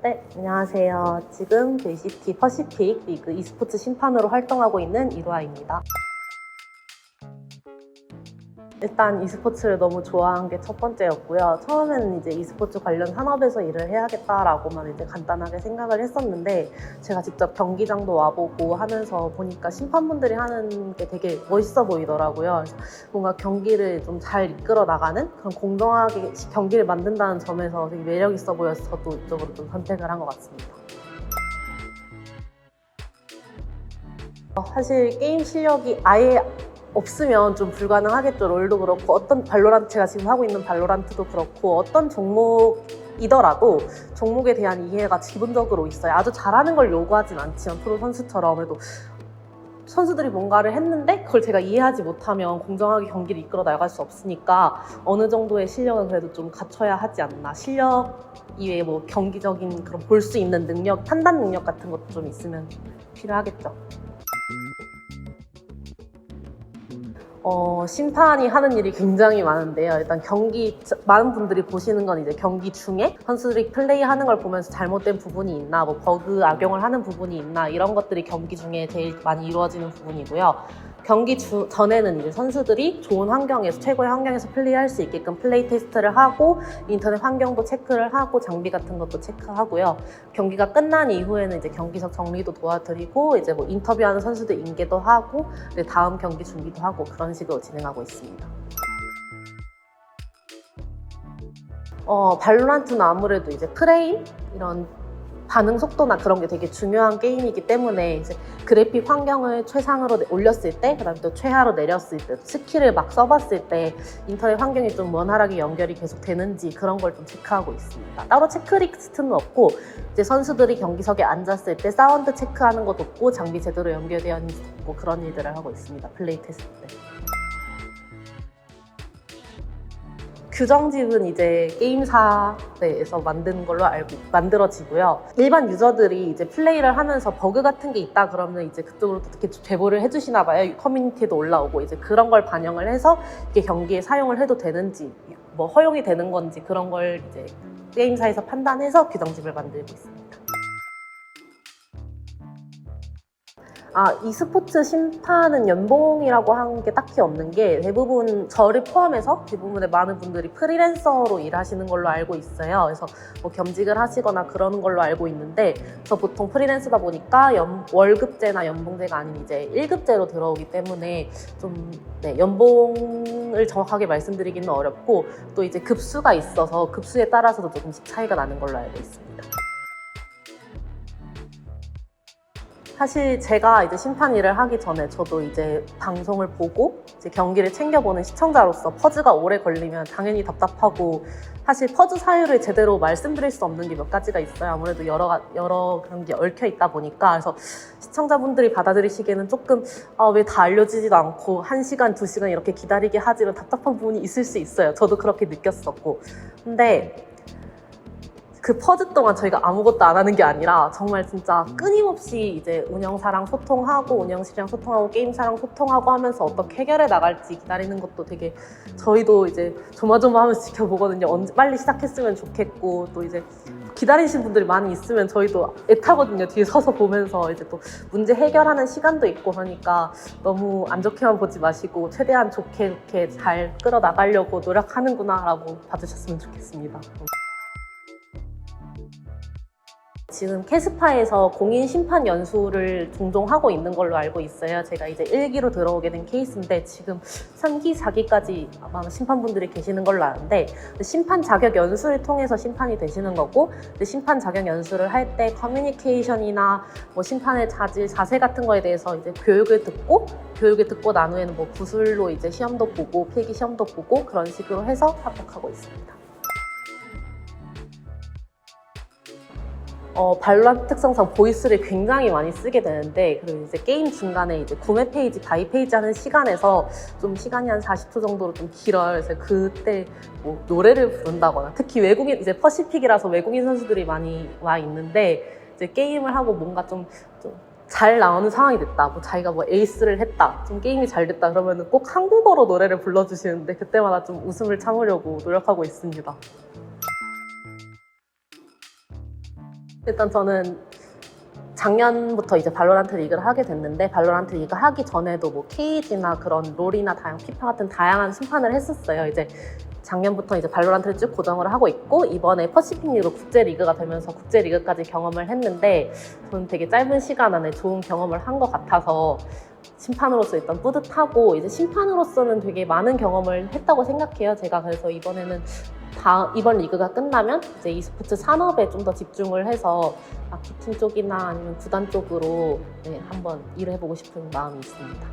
네, 안녕하세요. 지금 JCT 퍼시픽 리그 e스포츠 심판으로 활동하고 있는 이루아입니다. 일단 e스포츠를 너무 좋아한 게 첫 번째였고요. 처음에는 이제 e스포츠 관련 산업에서 일을 해야겠다라고만 이제 간단하게 생각을 했었는데 제가 직접 경기장도 와보고 하면서 보니까 심판분들이 하는 게 되게 멋있어 보이더라고요. 뭔가 경기를 좀 잘 이끌어 나가는 그런 공정하게 경기를 만든다는 점에서 되게 매력 있어 보여서 저도 이쪽으로 좀 선택을 한 것 같습니다. 어, 사실 게임 실력이 아예 없으면 좀 불가능하겠죠. 롤도 그렇고 어떤 발로란트 제가 지금 하고 있는 발로란트도 그렇고 어떤 종목 이더라도 종목에 대한 이해가 기본적으로 있어요. 아주 잘하는 걸 요구하진 않지만 프로 선수처럼 그래도 선수들이 뭔가를 했는데 그걸 제가 이해하지 못하면 공정하게 경기를 이끌어 나갈 수 없으니까 어느 정도의 실력은 그래도 좀 갖춰야 하지 않나. 실력 이외에 뭐 경기적인 그런 볼 수 있는 능력, 판단 능력 같은 것도 좀 있으면 필요하겠죠. 어, 심판이 하는 일이 굉장히 많은데요. 일단 경기, 많은 분들이 보시는 건 이제 경기 중에 선수들이 플레이하는 걸 보면서 잘못된 부분이 있나, 뭐 버그 악용을 하는 부분이 있나, 이런 것들이 경기 중에 제일 많이 이루어지는 부분이고요. 경기 주, 전에는 이제 선수들이 좋은 환경에서, 최고의 환경에서 플레이할 수 있게끔 플레이 테스트를 하고, 인터넷 환경도 체크를 하고, 장비 같은 것도 체크하고요. 경기가 끝난 이후에는 이제 경기석 정리도 도와드리고, 이제 뭐 인터뷰하는 선수들 인계도 하고, 다음 경기 준비도 하고, 그런 식으로 진행하고 있습니다. 어, 발로란트는 아무래도 이제 프레임 이런 반응 속도나 그런 게 되게 중요한 게임이기 때문에 그래픽 환경을 최상으로 내- 올렸을 때, 그다음에 또 최하로 내렸을 때, 스킬을 막 써봤을 때 인터넷 환경이 좀 원활하게 연결이 계속 되는지 그런 걸 좀 체크하고 있습니다. 따로 체크리스트는 없고 이제 선수들이 경기석에 앉았을 때 사운드 체크하는 것도 없고 장비 제대로 연결되어 있는지 없고 그런 일들을 하고 있습니다. 플레이 테스트 때. 규정집은 이제 게임사에서 만드는 걸로 알고 만들어지고요. 일반 유저들이 이제 플레이를 하면서 버그 같은 게 있다 그러면 이제 그쪽으로 어떻게 제보를 해주시나 봐요. 커뮤니티에도 올라오고 이제 그런 걸 반영을 해서 이게 경기에 사용을 해도 되는지 뭐 허용이 되는 건지 그런 걸 이제 게임사에서 판단해서 규정집을 만들고 있습니다. 아, e스포츠 심판은 연봉이라고 하는 게 딱히 없는 게 대부분 저를 포함해서 대부분의 많은 분들이 프리랜서로 일하시는 걸로 알고 있어요. 그래서 뭐 겸직을 하시거나 그러는 걸로 알고 있는데 저 보통 프리랜서다 보니까 연- 월급제나 연봉제가 아닌 이제 1급제로 들어오기 때문에 좀 네, 연봉을 정확하게 말씀드리기는 어렵고 또 이제 급수가 있어서 급수에 따라서도 조금씩 차이가 나는 걸로 알고 있습니다. 사실 제가 이제 심판 일을 하기 전에 저도 이제 방송을 보고 이제 경기를 챙겨보는 시청자로서 퍼즈가 오래 걸리면 당연히 답답하고 사실 퍼즈 사유를 제대로 말씀드릴 수 없는 게 몇 가지가 있어요. 아무래도 여러 가- 여러 그런 게 얽혀 있다 보니까 그래서 시청자분들이 받아들이시기에는 조금 아, 왜 다 알려지지도 않고 한 시간 두 시간 이렇게 기다리게 하지만 답답한 부분이 있을 수 있어요. 저도 그렇게 느꼈었고 근데 그 퍼즈 동안 저희가 아무것도 안 하는 게 아니라 정말 진짜 끊임없이 이제 운영사랑 소통하고 운영실이랑 소통하고 게임사랑 소통하고 하면서 어떻게 해결해 나갈지 기다리는 것도 되게 저희도 이제 조마조마하면서 지켜보거든요. 언제 빨리 시작했으면 좋겠고 또 이제 기다리신 분들이 많이 있으면 저희도 애타거든요. 뒤에 서서 보면서 이제 또 문제 해결하는 시간도 있고 그러니까 너무 안 좋게만 보지 마시고 최대한 좋게 좋게 잘 끌어 나가려고 노력하는구나라고 봐주셨으면 좋겠습니다. 지금 캐스파에서 공인 심판 연수를 종종 하고 있는 걸로 알고 있어요. 제가 이제 1기로 들어오게 된 케이스인데 지금 3기, 4기까지 아마 심판분들이 계시는 걸로 아는데 심판 자격 연수를 통해서 심판이 되시는 거고 심판 자격 연수를 할 때 커뮤니케이션이나 뭐 심판의 자질, 자세 같은 거에 대해서 이제 교육을 듣고 교육을 듣고 난 후에는 뭐 구술로 이제 시험도 보고 필기 시험도 보고 그런 식으로 해서 합격하고 있습니다. 어, 발로란트 특성상 보이스를 굉장히 많이 쓰게 되는데 그리고 이제 게임 중간에 이제 구매 페이지, 가입 페이지 하는 시간에서 좀 시간이 한 40초 정도로 좀 길어요. 그래서 그때 뭐 노래를 부른다거나 특히 외국인 이제 퍼시픽이라서 외국인 선수들이 많이 와 있는데 이제 게임을 하고 뭔가 좀, 좀 잘 나오는 상황이 됐다. 뭐 자기가 뭐 에이스를 했다. 좀 게임이 잘 됐다. 그러면 꼭 한국어로 노래를 불러주시는데 그때마다 좀 웃음을 참으려고 노력하고 있습니다. 일단 저는 작년부터 이제 발로란트 리그를 하게 됐는데 발로란트 리그 하기 전에도 뭐 케이지나 그런 롤이나 다양 피파 같은 다양한 심판을 했었어요. 이제 작년부터 이제 발로란트를 쭉 고정을 하고 있고 이번에 퍼시픽 리그 국제 리그가 되면서 국제 리그까지 경험을 했는데 저는 되게 짧은 시간 안에 좋은 경험을 한 것 같아서 심판으로서 일단 뿌듯하고 이제 심판으로서는 되게 많은 경험을 했다고 생각해요. 제가 그래서 이번에는 다 이번 리그가 끝나면 이제 e스포츠 산업에 좀 더 집중을 해서 마케팅 쪽이나 아니면 구단 쪽으로 네, 한번 일을 해보고 싶은 마음이 있습니다.